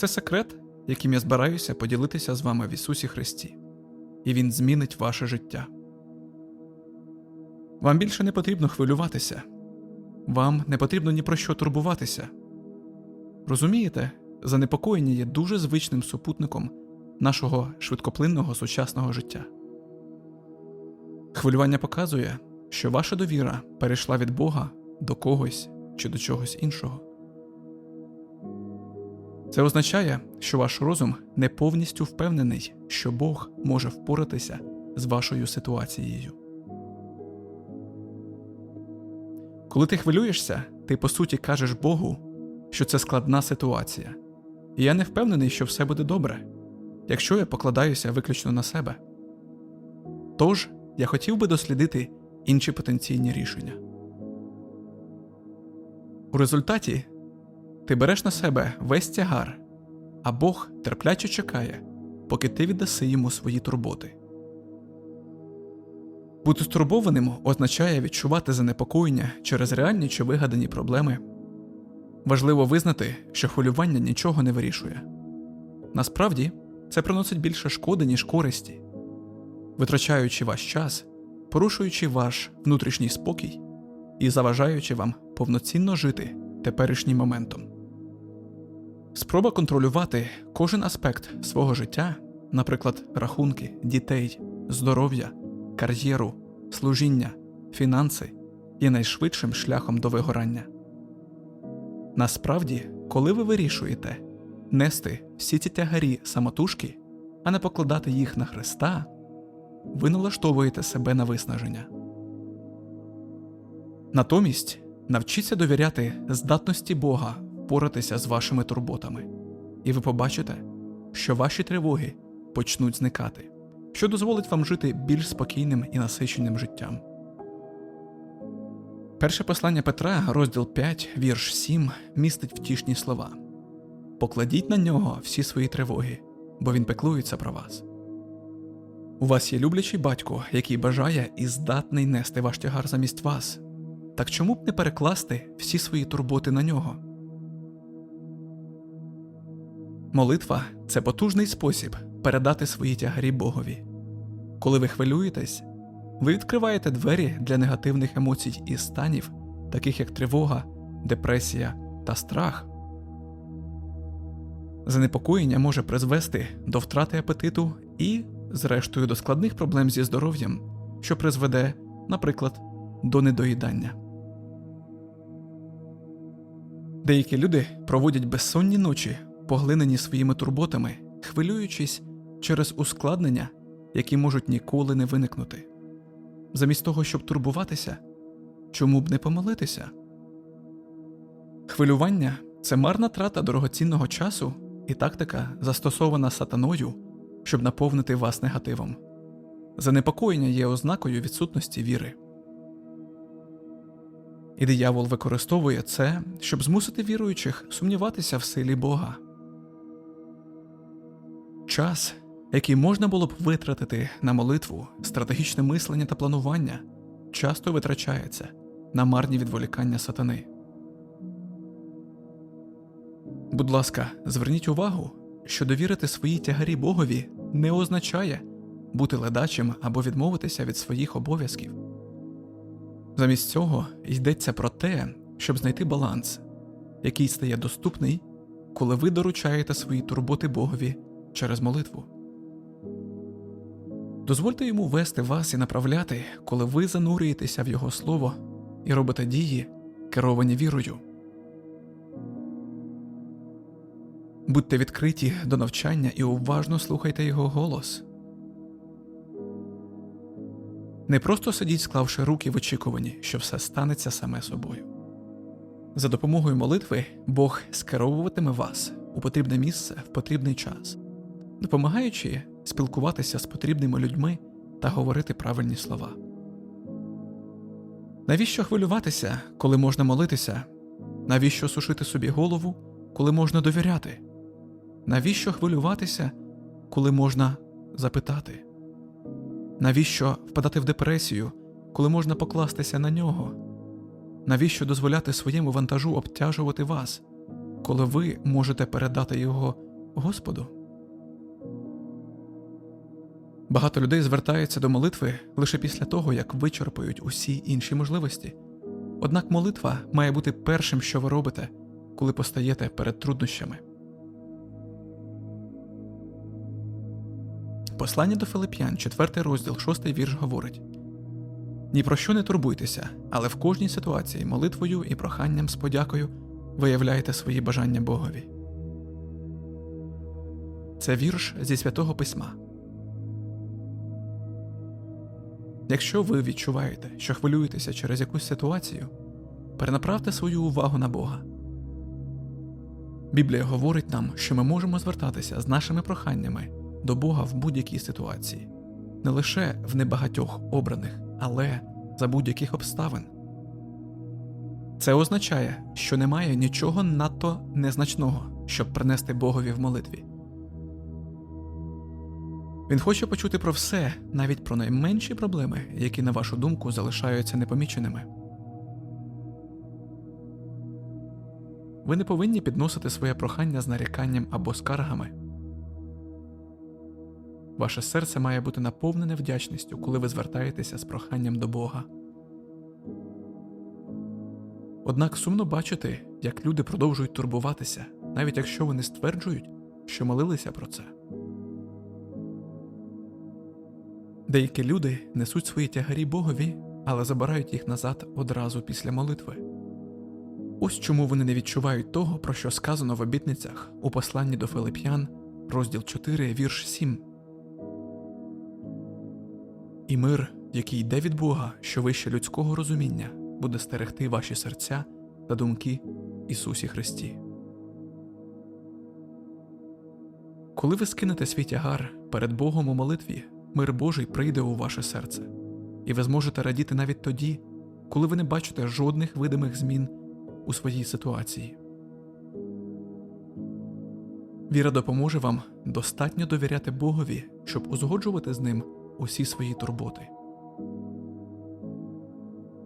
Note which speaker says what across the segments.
Speaker 1: Це секрет, яким я збираюся поділитися з вами в Ісусі Христі, і Він змінить ваше життя. Вам більше не потрібно хвилюватися, вам не потрібно ні про що турбуватися. Розумієте, занепокоєння є дуже звичним супутником нашого швидкоплинного сучасного життя. Хвилювання показує, що ваша довіра перейшла від Бога до когось чи до чогось іншого. Це означає, що ваш розум не повністю впевнений, що Бог може впоратися з вашою ситуацією. Коли ти хвилюєшся, ти по суті кажеш Богу, що це складна ситуація, і я не впевнений, що все буде добре, якщо я покладаюся виключно на себе. Тож я хотів би дослідити інші потенційні рішення. У результаті ти береш на себе весь тягар, а Бог терпляче чекає, поки ти віддаси йому свої турботи. Бути стурбованим означає відчувати занепокоєння через реальні чи вигадані проблеми. Важливо визнати, що хвилювання нічого не вирішує. Насправді, це приносить більше шкоди, ніж користі, витрачаючи ваш час, порушуючи ваш внутрішній спокій і заважаючи вам повноцінно жити теперішнім моментом. Спроба контролювати кожен аспект свого життя, наприклад, рахунки, дітей, здоров'я, кар'єру, служіння, фінанси, є найшвидшим шляхом до вигорання. Насправді, коли ви вирішуєте нести всі ці тягарі самотужки, а не покладати їх на Христа, ви налаштовуєте себе на виснаження. Натомість навчіться довіряти здатності Бога впоратися з вашими турботами, і ви побачите, що ваші тривоги почнуть зникати, що дозволить вам жити більш спокійним і насиченим життям. Перше послання Петра, розділ 5, вірш 7, містить втішні слова Покладіть на нього всі свої тривоги, бо він пеклується про вас. У вас є люблячий батько, який бажає і здатний нести ваш тягар замість вас. Так чому б не перекласти всі свої турботи на нього? Молитва це потужний спосіб передати свої тягарі Богові. Коли ви хвилюєтесь, ви відкриваєте двері для негативних емоцій і станів, таких як тривога, депресія та страх. Занепокоєння може призвести до втрати апетиту і, зрештою, до складних проблем зі здоров'ям, що призведе, наприклад, до недоїдання. Деякі люди проводять безсонні ночі, поглинені своїми турботами, хвилюючись через ускладнення, які можуть ніколи не виникнути. Замість того, щоб турбуватися, чому б не помолитися? Хвилювання це марна трата дорогоцінного часу і тактика, застосована сатаною, щоб наповнити вас негативом. Занепокоєння є ознакою відсутності віри. І диявол використовує це, щоб змусити віруючих сумніватися в силі Бога. Час, який можна було б витратити на молитву, стратегічне мислення та планування, часто витрачається на марні відволікання сатани. Будь ласка, зверніть увагу, що довірити свої тягарі Богові не означає бути ледачим або відмовитися від своїх обов'язків. Замість цього йдеться про те, щоб знайти баланс, який стає доступний, коли ви доручаєте свої турботи Богові через молитву. Дозвольте йому вести вас і направляти, коли ви занурюєтеся в Його слово і робите дії, керовані вірою. Будьте відкриті до навчання і уважно слухайте його голос. Не просто сидіть, склавши руки в очікуванні, що все станеться саме собою. За допомогою молитви Бог скеровуватиме вас у потрібне місце в потрібний час, допомагаючи спілкуватися з потрібними людьми та говорити правильні слова. Навіщо хвилюватися, коли можна молитися? Навіщо сушити собі голову, коли можна довіряти? Навіщо хвилюватися, коли можна запитати? Навіщо впадати в депресію, коли можна покластися на нього? Навіщо дозволяти своєму вантажу обтяжувати вас, коли ви можете передати його Господу. Багато людей звертаються до молитви лише після того, як вичерпають усі інші можливості. Однак молитва має бути першим, що ви робите, коли постаєте перед труднощами. Послання до Филип'ян, 4 розділ, 6 вірш говорить: Ні про що не турбуйтеся, але в кожній ситуації молитвою і проханням з подякою виявляйте свої бажання Богові. Це вірш зі святого письма. Якщо ви відчуваєте, що хвилюєтеся через якусь ситуацію, перенаправте свою увагу на Бога. Біблія говорить нам, що ми можемо звертатися з нашими проханнями до Бога в будь-якій ситуації, не лише в небагатьох обраних, але за будь-яких обставин. Це означає, що немає нічого надто незначного, щоб принести Богові в молитві. Він хоче почути про все, навіть про найменші проблеми, які, на вашу думку, залишаються непоміченими. Ви не повинні підносити своє прохання з наріканням або скаргами. Ваше серце має бути наповнене вдячністю, коли ви звертаєтеся з проханням до Бога. Однак сумно бачити, як люди продовжують турбуватися, навіть якщо вони стверджують, що молилися про це. Деякі люди несуть свої тягарі Богові, але забирають їх назад одразу після молитви. Ось чому вони не відчувають того, про що сказано в обітницях у посланні до Филип'ян, розділ 4, вірш 7. І мир, який йде від Бога, що вище людського розуміння, буде стерегти ваші серця та думки Ісусі Христі. Коли ви скинете свій тягар перед Богом у молитві, мир Божий прийде у ваше серце, і ви зможете радіти навіть тоді, коли ви не бачите жодних видимих змін у своїй ситуації. Віра допоможе вам достатньо довіряти Богові, щоб узгоджувати з ним усі свої турботи.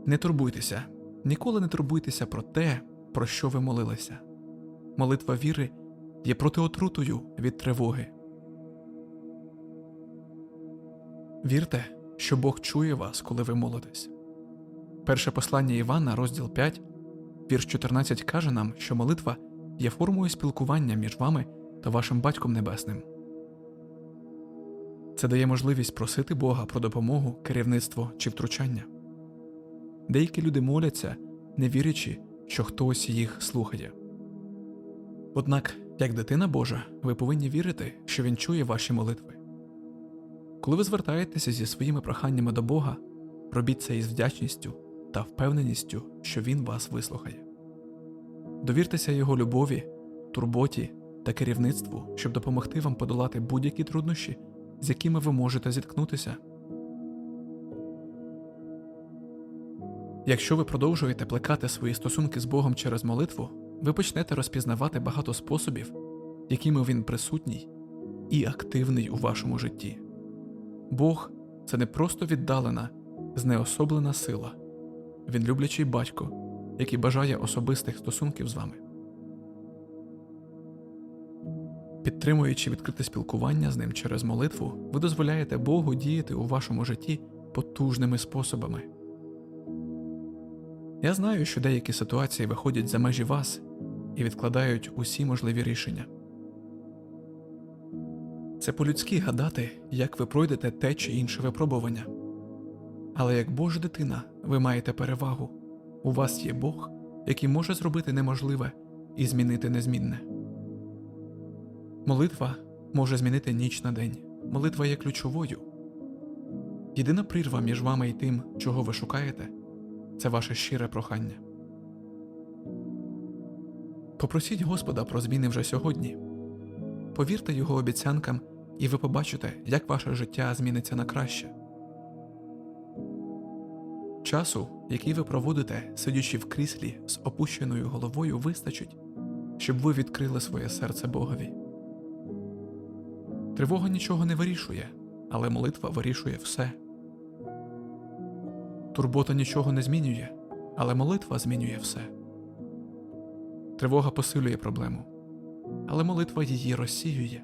Speaker 1: Не турбуйтеся, ніколи не турбуйтеся про те, про що ви молилися. Молитва віри є протиотрутою від тривоги. Вірте, що Бог чує вас, коли ви молитесь. Перше послання Івана, розділ 5, вірш 14 каже нам, що молитва є формою спілкування між вами та вашим Батьком Небесним. Це дає можливість просити Бога про допомогу, керівництво чи втручання. Деякі люди моляться, не вірячи, що хтось їх слухає. Однак, як дитина Божа, ви повинні вірити, що Він чує ваші молитви. Коли ви звертаєтеся зі своїми проханнями до Бога, робіть це із вдячністю та впевненістю, що Він вас вислухає. Довіртеся Його любові, турботі та керівництву, щоб допомогти вам подолати будь-які труднощі, з якими ви можете зіткнутися. Якщо ви продовжуєте плекати свої стосунки з Богом через молитву, ви почнете розпізнавати багато способів, якими він присутній і активний у вашому житті. Бог це не просто віддалена, знеособлена сила, він люблячий батько, який бажає особистих стосунків з вами. Підтримуючи відкрите спілкування з ним через молитву, ви дозволяєте Богу діяти у вашому житті потужними способами. Я знаю, що деякі ситуації виходять за межі вас і відкладають усі можливі рішення. Це по-людськи гадати, як ви пройдете те чи інше випробування. Але як Божа дитина, ви маєте перевагу. У вас є Бог, який може зробити неможливе і змінити незмінне. Молитва може змінити ніч на день. Молитва є ключовою. Єдина прірва між вами і тим, чого ви шукаєте, це ваше щире прохання. Попросіть Господа про зміни вже сьогодні. Повірте його обіцянкам, і ви побачите, як ваше життя зміниться на краще. Часу, який ви проводите, сидячи в кріслі з опущеною головою, вистачить, щоб ви відкрили своє серце Богові. Тривога нічого не вирішує, але молитва вирішує все. Турбота нічого не змінює, але молитва змінює все. Тривога посилює проблему, але молитва її розсіює.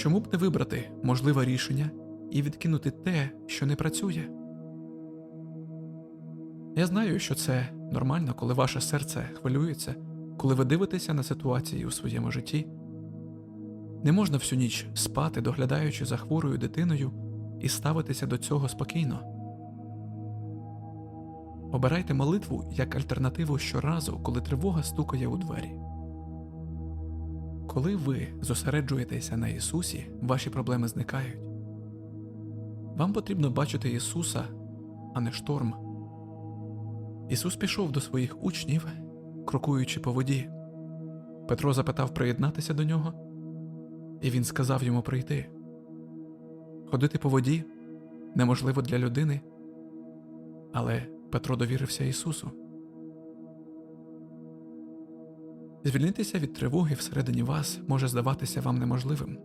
Speaker 1: Чому б не вибрати можливе рішення і відкинути те, що не працює? Я знаю, що це нормально, коли ваше серце хвилюється, коли ви дивитеся на ситуації у своєму житті. Не можна всю ніч спати, доглядаючи за хворою дитиною, і ставитися до цього спокійно. Обирайте молитву як альтернативу щоразу, коли тривога стукає у двері. Коли ви зосереджуєтеся на Ісусі, ваші проблеми зникають. Вам потрібно бачити Ісуса, а не шторм. Ісус пішов до своїх учнів, крокуючи по воді. Петро запитав приєднатися до нього, і він сказав йому прийти. Ходити по воді неможливо для людини, але Петро довірився Ісусу. Звільнитися від тривоги всередині вас може здаватися вам неможливим.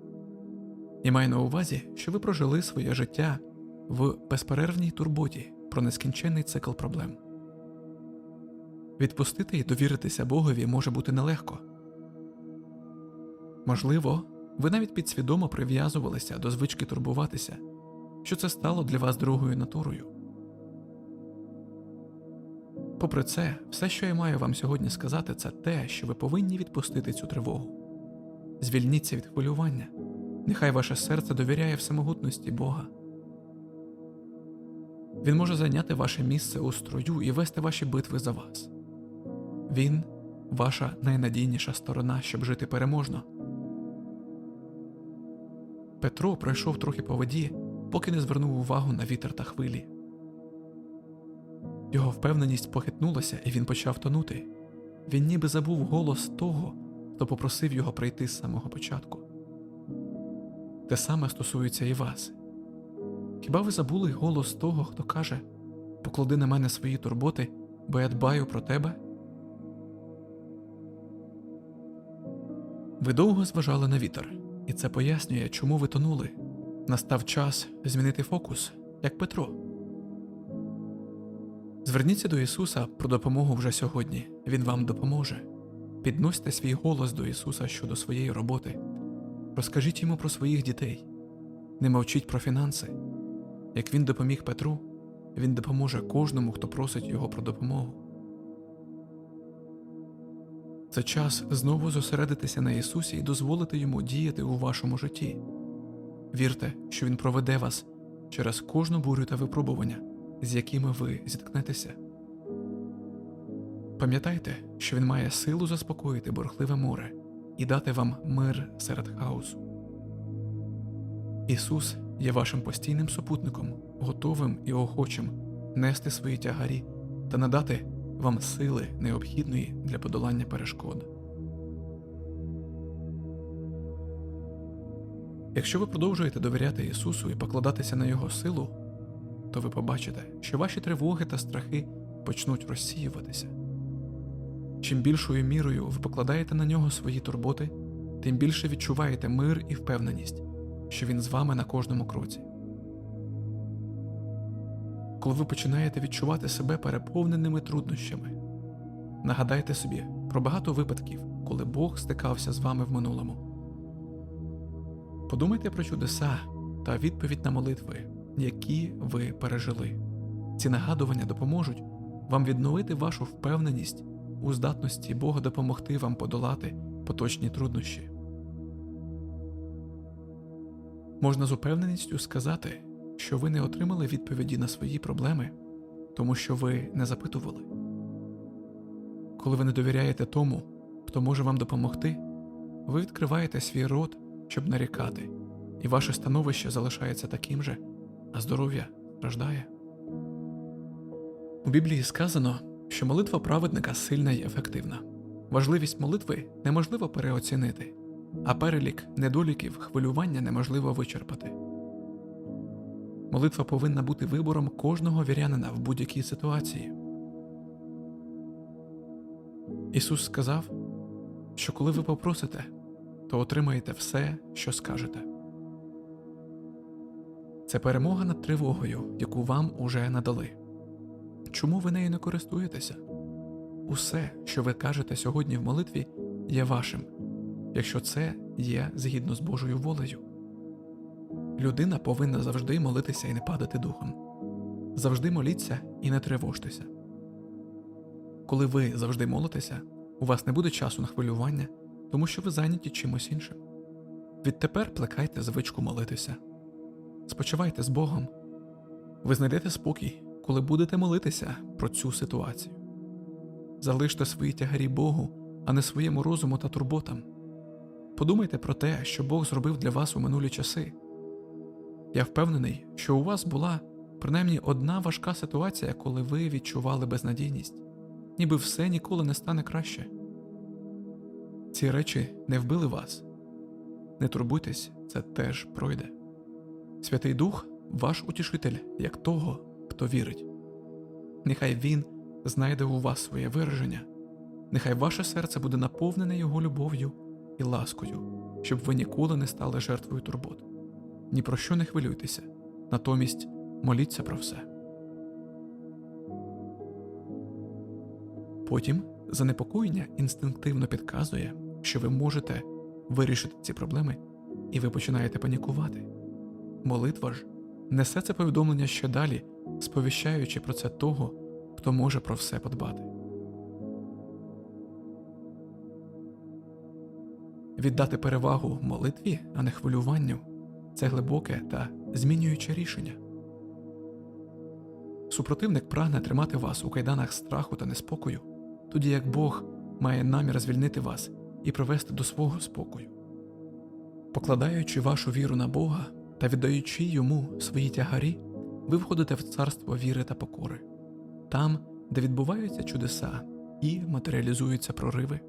Speaker 1: І маю на увазі, що ви прожили своє життя в безперервній турботі про нескінченний цикл проблем. Відпустити і довіритися Богові може бути нелегко. Можливо, ви навіть підсвідомо прив'язувалися до звички турбуватися, що це стало для вас другою натурою. Попри це, все, що я маю вам сьогодні сказати, це те, що ви повинні відпустити цю тривогу. Звільніться від хвилювання, нехай ваше серце довіряє всемогутності Бога. Він може зайняти ваше місце у строю і вести ваші битви за вас. Він ваша найнадійніша сторона, щоб жити переможно. Петро пройшов трохи по воді, поки не звернув увагу на вітер та хвилі. Його впевненість похитнулася, і він почав тонути. Він ніби забув голос того, хто попросив його прийти з самого початку. Те саме стосується і вас. Хіба ви забули голос того, хто каже Поклади на мене свої турботи, бо я дбаю про тебе? Ви довго зважали на вітер, і це пояснює, чому ви тонули. Настав час змінити фокус, як Петро. Зверніться до Ісуса про допомогу вже сьогодні. Він вам допоможе. Підносьте свій голос до Ісуса щодо своєї роботи. Розкажіть йому про своїх дітей. Не мовчіть про фінанси. Як він допоміг Петру, він допоможе кожному, хто просить його про допомогу. Це час знову зосередитися на Ісусі і дозволити йому діяти у вашому житті. Вірте, що Він проведе вас через кожну бурю та випробування, з якими ви зіткнетеся. Пам'ятайте, що Він має силу заспокоїти бурхливе море і дати вам мир серед хаосу. Ісус є вашим постійним супутником, готовим і охочим нести свої тягарі та надати вам сили необхідної для подолання перешкод. Якщо ви продовжуєте довіряти Ісусу і покладатися на Його силу, то ви побачите, що ваші тривоги та страхи почнуть розсіюватися. Чим більшою мірою ви покладаєте на нього свої турботи, тим більше відчуваєте мир і впевненість, що Він з вами на кожному кроці. Коли ви починаєте відчувати себе переповненими труднощами, нагадайте собі про багато випадків, коли Бог стикався з вами в минулому. Подумайте про чудеса та відповідь на молитви, які ви пережили. Ці нагадування допоможуть вам відновити вашу впевненість у здатності Бога допомогти вам подолати поточні труднощі. Можна з упевненістю сказати, що ви не отримали відповіді на свої проблеми, тому що ви не запитували. Коли ви не довіряєте тому, хто може вам допомогти, ви відкриваєте свій рот, щоб нарікати, і ваше становище залишається таким же, а здоров'я страждає. У Біблії сказано, що молитва праведника сильна і ефективна. Важливість молитви неможливо переоцінити, а перелік недоліків хвилювання неможливо вичерпати. Молитва повинна бути вибором кожного вірянина в будь-якій ситуації. Ісус сказав, що коли ви попросите, то отримаєте все, що скажете. Це перемога над тривогою, яку вам уже надали. Чому ви нею не користуєтеся? Усе, що ви кажете сьогодні в молитві, є вашим, якщо це є згідно з Божою волею. Людина повинна завжди молитися і не падати духом. Завжди моліться і не тривожтеся. Коли ви завжди молитеся, у вас не буде часу на хвилювання, тому що ви зайняті чимось іншим. Відтепер плекайте звичку молитися. Спочивайте з Богом. Ви знайдете спокій, коли будете молитися про цю ситуацію. Залиште свої тягарі Богу, а не своєму розуму та турботам. Подумайте про те, що Бог зробив для вас у минулі часи. Я впевнений, що у вас була принаймні одна важка ситуація, коли ви відчували безнадійність, ніби все ніколи не стане краще. Ці речі не вбили вас. Не турбуйтесь, це теж пройде. Святий Дух ваш утішитель, як того, хто вірить. Нехай Він знайде у вас своє вираження, нехай ваше серце буде наповнене Його любов'ю і ласкою, щоб ви ніколи не стали жертвою турбот. Ні про що не хвилюйтеся, натомість моліться про все. Потім занепокоєння інстинктивно підказує, що ви можете вирішити ці проблеми, і ви починаєте панікувати. Молитва ж несе це повідомлення ще далі, сповіщаючи про це того, хто може про все подбати. Віддати перевагу молитві, а не хвилюванню це глибоке та змінююче рішення. Супротивник прагне тримати вас у кайданах страху та неспокою, тоді як Бог має намір звільнити вас і привести до свого спокою. Покладаючи вашу віру на Бога та віддаючи йому свої тягарі, ви входите в царство віри та покори, там, де відбуваються чудеса і матеріалізуються прориви.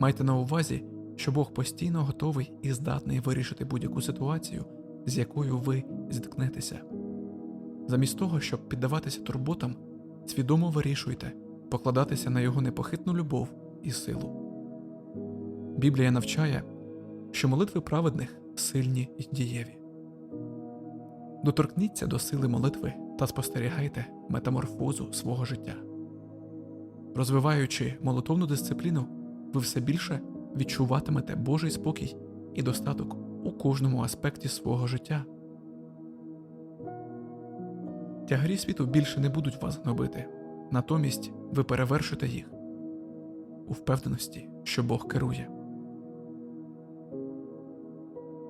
Speaker 1: Майте на увазі, що Бог постійно готовий і здатний вирішити будь-яку ситуацію, з якою ви зіткнетеся. Замість того, щоб піддаватися турботам, свідомо вирішуйте покладатися на його непохитну любов і силу. Біблія навчає, що молитви праведних сильні й дієві. Доторкніться до сили молитви та спостерігайте метаморфозу свого життя. Розвиваючи молитовну дисципліну, ви все більше відчуватимете Божий спокій і достаток у кожному аспекті свого життя. Тягарі світу більше не будуть вас гнобити, натомість ви перевершите їх у впевненості, що Бог керує.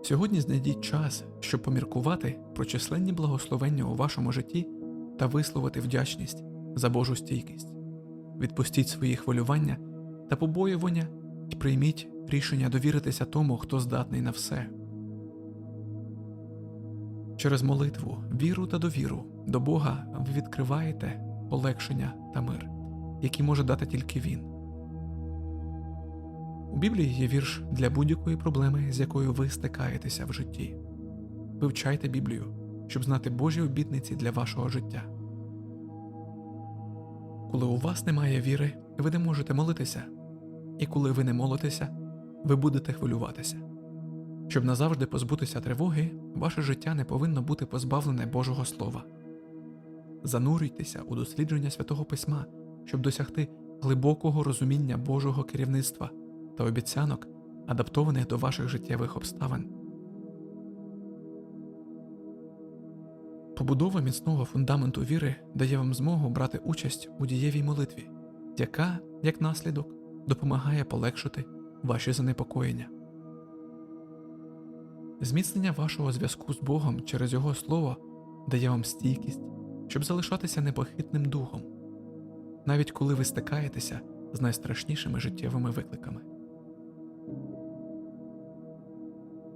Speaker 1: Сьогодні знайдіть час, щоб поміркувати про численні благословення у вашому житті та висловити вдячність за Божу стійкість. Відпустіть свої хвилювання та побоювання і прийміть рішення довіритися тому, хто здатний на все. Через молитву, віру та довіру до Бога ви відкриваєте полегшення та мир, які може дати тільки Він. У Біблії є вірш для будь-якої проблеми, з якою ви стикаєтеся в житті. Вивчайте Біблію, щоб знати Божі обітниці для вашого життя. Коли у вас немає віри, ви не можете молитися, і коли ви не молитеся, ви будете хвилюватися. Щоб назавжди позбутися тривоги, ваше життя не повинно бути позбавлене Божого Слова. Занурюйтеся у дослідження святого письма, щоб досягти глибокого розуміння Божого керівництва та обіцянок, адаптованих до ваших життєвих обставин. Побудова міцного фундаменту віри дає вам змогу брати участь у дієвій молитві, яка, як наслідок, допомагає полегшити ваші занепокоєння. Зміцнення вашого зв'язку з Богом через Його Слово дає вам стійкість, щоб залишатися непохитним духом, навіть коли ви стикаєтеся з найстрашнішими життєвими викликами.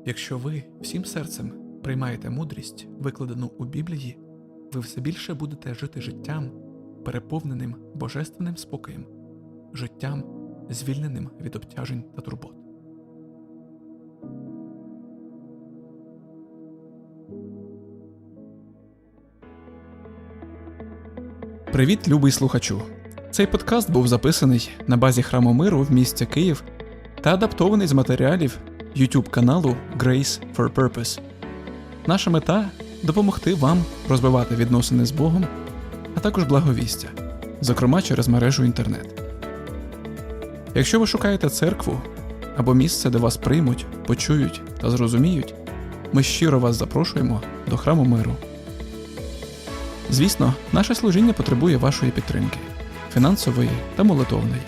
Speaker 1: Якщо ви всім серцем приймаєте мудрість, викладену у Біблії, ви все більше будете жити життям, переповненим божественним спокоєм, життям, звільненим від обтяжень та турбот. Привіт, любий слухачу! Цей подкаст був записаний на базі храму миру в місті Київ та адаптований з матеріалів YouTube каналу Grace for Purpose. Наша мета допомогти вам розвивати відносини з Богом, а також благовістя, зокрема через мережу інтернет. Якщо ви шукаєте церкву або місце, де вас приймуть, почують та зрозуміють, ми щиро вас запрошуємо до храму миру. Звісно, наше служіння потребує вашої підтримки фінансової та молитовної.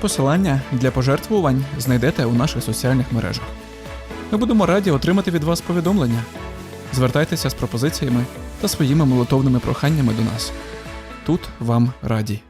Speaker 1: Посилання для пожертвувань знайдете у наших соціальних мережах. Ми будемо раді отримати від вас повідомлення. Звертайтеся з пропозиціями та своїми молитовними проханнями до нас. Тут вам раді.